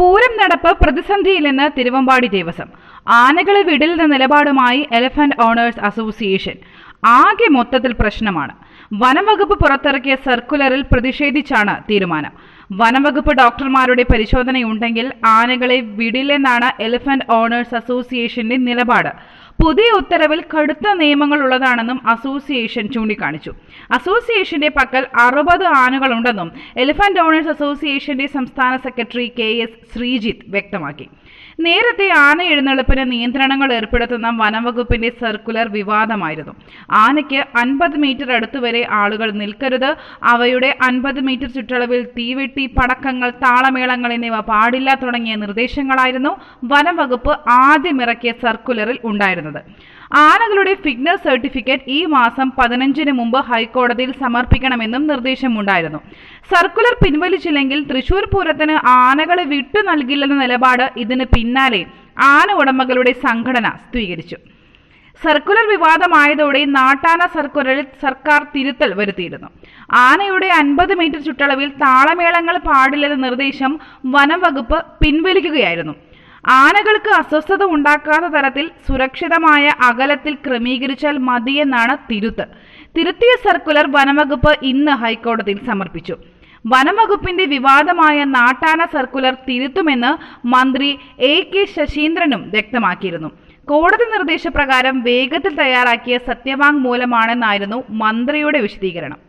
പൂരം നടപ്പ് പ്രതിസന്ധിയിലെന്ന് തിരുവമ്പാടി ദേവസ്വം. ആനകളെ വിടില്ലെന്ന നിലപാടുമായി എലഫന്റ് ഓണേഴ്സ് അസോസിയേഷൻ ആകെ മൊത്തത്തിൽ പ്രശ്നമാണ്. വനംവകുപ്പ് പുറത്തിറക്കിയ സർക്കുലറിൽ പ്രതിഷേധിച്ചാണ് തീരുമാനം. വനംവകുപ്പ് ഡോക്ടർമാരുടെ പരിശോധനയുണ്ടെങ്കിൽ ആനകളെ വിടില്ലെന്നാണ് എലിഫന്റ് ഓണേഴ്സ് അസോസിയേഷന്റെ നിലപാട്. പുതിയ ഉത്തരവിൽ കടുത്ത നിയമങ്ങൾ ഉള്ളതാണെന്നും അസോസിയേഷൻ ചൂണ്ടിക്കാണിച്ചു. അസോസിയേഷന്റെ പക്കൽ അറുപത് ആനകളുണ്ടെന്നും എലിഫന്റ് ഓണേഴ്സ് അസോസിയേഷന്റെ സംസ്ഥാന സെക്രട്ടറി കെ എസ് ശ്രീജിത്ത് വ്യക്തമാക്കി. നേരത്തെ ആന എഴുന്നള്ളിപ്പിന് നിയന്ത്രണങ്ങൾ ഏർപ്പെടുത്തുന്ന വനംവകുപ്പിന്റെ സർക്കുലർ വിവാദമായിരുന്നു. ആനയ്ക്ക് അൻപത് മീറ്റർ അടുത്തുവരെ ആളുകൾ നിൽക്കരുത്. അവയുടെ അൻപത് മീറ്റർ ചുറ്റളവിൽ തീവെട്ടി പടക്കങ്ങൾ താളമേളങ്ങൾ എന്നിവ പാടില്ല തുടങ്ങിയ നിർദ്ദേശങ്ങളായിരുന്നു വനംവകുപ്പ് ആദ്യമിറക്കിയ സർക്കുലറിൽ ഉണ്ടായിരുന്നത്. ആനകളുടെ ഫിറ്റ്നസ് സർട്ടിഫിക്കറ്റ് ഈ മാസം പതിനഞ്ചിന് മുമ്പ് ഹൈക്കോടതിയിൽ സമർപ്പിക്കണമെന്നും നിർദ്ദേശമുണ്ടായിരുന്നു. സർക്കുലർ പിൻവലിച്ചില്ലെങ്കിൽ തൃശൂർ പൂരത്തിന് ആനകളെ വിട്ടു നൽകില്ലെന്ന നിലപാട് ഇതിന് പിന്നാലെ ആന ഉടമകളുടെ സംഘടന സ്വീകരിച്ചു. സർക്കുലർ വിവാദമായതോടെ നാട്ടാന സർക്കുലറിൽ സർക്കാർ തിരുത്തൽ വരുത്തിയിരുന്നു. ആനയുടെ അൻപത് മീറ്റർ ചുറ്റളവിൽ താളമേളങ്ങൾ പാടില്ലെന്ന നിർദ്ദേശം വനം വകുപ്പ് പിൻവലിക്കുകയായിരുന്നു. ആനകൾക്ക് അസ്വസ്ഥത ഉണ്ടാക്കാത്ത തരത്തിൽ സുരക്ഷിതമായ അകലത്തിൽ ക്രമീകരിച്ചാൽ മതിയെന്നാണ് തിരുത്ത്. തിരുത്തിയ സർക്കുലർ വനംവകുപ്പ് ഇന്ന് ഹൈക്കോടതിയിൽ സമർപ്പിച്ചു. വനംവകുപ്പിന്റെ വിവാദമായ നാട്ടാന സർക്കുലർ തിരുത്തുമെന്ന് മന്ത്രി എ കെ ശശീന്ദ്രനും വ്യക്തമാക്കിയിരുന്നു. കോടതി നിർദ്ദേശപ്രകാരം വേഗത്തിൽ തയ്യാറാക്കിയ സത്യവാങ്മൂലമാണെന്നായിരുന്നു മന്ത്രിയുടെ വിശദീകരണം.